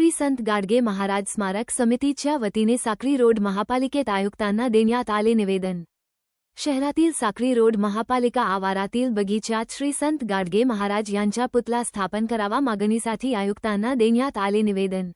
संत गाडगे महाराज स्मारक समितीच्या वतीने साक्री रोड महापालिकेत आयुक्तांना देण्यात आले निवेदन शहरातील साक्री रोड महापालिका आवारातील बगीच्यात श्री संत गाडगे महाराज यांचा पुतळा स्थापन करावा मागणीसाठी आयुक्तांना देण्यात आले निवेदन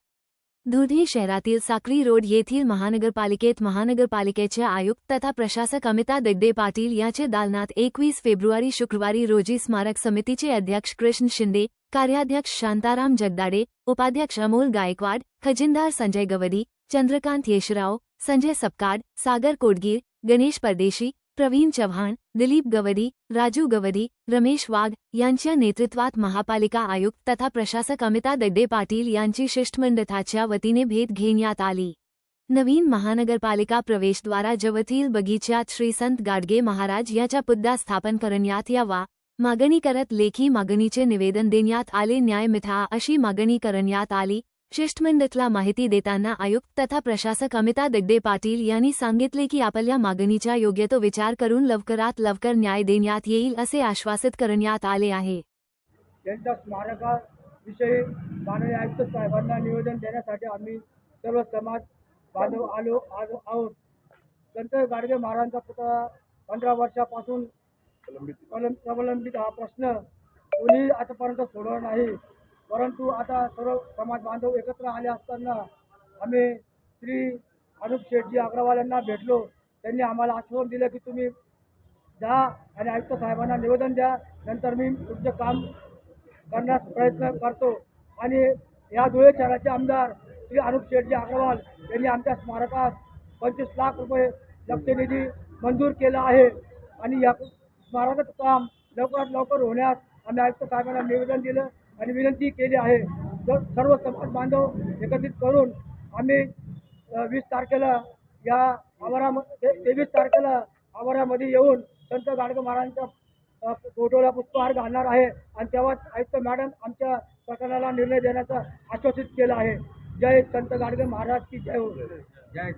दुधे शहरातील साक्री रोड येथील महानगरपालिकेत महानगरपालिकेचे आयुक्त तथा प्रशासक अमिता दगडे पाटील यांचे दालनात एकवीस फेब्रुवारी शुक्रवारी रोजी स्मारक समितीचे अध्यक्ष कृष्ण शिंदे कार्याध्यक्ष शांताराम जगदाडे उपाध्यक्ष अमोल गायकवाड खजिनदार संजय गवडी चंद्रकांत येशराव संजय सपकाड सागर कोडगीर गणेश परदेशी प्रवीण चव्हाण दिलीप गवडी राजू गवडी रमेश वाघ यांच्या नेतृत्वात महापालिका आयुक्त तथा प्रशासक अमिता दड्डे पाटील यांची शिष्टमंडळाच्या वतीने भेट घेण्यात आली. नवीन महानगरपालिका प्रवेशद्वारा जवळील बगीच्यात श्री संत गाडगे महाराज याच्या पुद्दा स्थापन करण्यात यावा मागणी करत लेखी मागणीचे निवेदन देण्यात आले न्यायमिथा अशी मागणी करण्यात आली शिष्टमंडळाला माहिती देताना आयुक्त तथा प्रशासक अमिता दगडे पाटील यांनी सांगितले की आपल्या मागणीचा योग्य तो विचार करून लवकरात लवकर न्याय देण्यात येईल असे आश्वासित करण्यात आले आहे. त्यांच्या स्मारकाविषयी माननीय आयुक्त साहेबांना निवेदन देण्यासाठी आम्ही सर्व समाज बांधव आलो आलो आहोत. संत गाडगे महाराजांचा पुतळा पंधरा वर्षापासून प्रलंबित हा प्रश्न कोणी आतापर्यंत सोडवला नाही. परंतु आता सर्व समाज बांधव एकत्र आले असताना आम्ही श्री अनुप शेठजी अग्रवाल यांना भेटलो. त्यांनी आम्हाला आश्वासन दिलं की तुम्ही जा आणि आयुक्त साहेबांना निवेदन द्या. नंतर मी तुमचं काम करण्यास प्रयत्न करतो. आणि या धुळे शहराचे आमदार श्री अनुप शेठजी अग्रवाल यांनी आमच्या स्मारकास पंचवीस लाख रुपये लक्षनिधी मंजूर केला आहे. आणि या स्मारकाचं काम लवकरात लवकर होण्यास आम्ही आयुक्त साहेबांना निवेदन दिलं. आणि विनंती केली आहे. तर सर्व समाज बांधव एकत्रित करून आम्ही वीस तारखेला या आवारामध्ये तेवीस तारखेला आवारामध्ये येऊन संत गाडगे महाराजांच्या फोटोला पुष्पहार घालणार आहे. आणि तेव्हाच आयुक्त मॅडम आमच्या प्रकरणाला निर्णय देण्याचं आश्वासित केलं आहे. जय संत गाडगे महाराज की जय हो. जय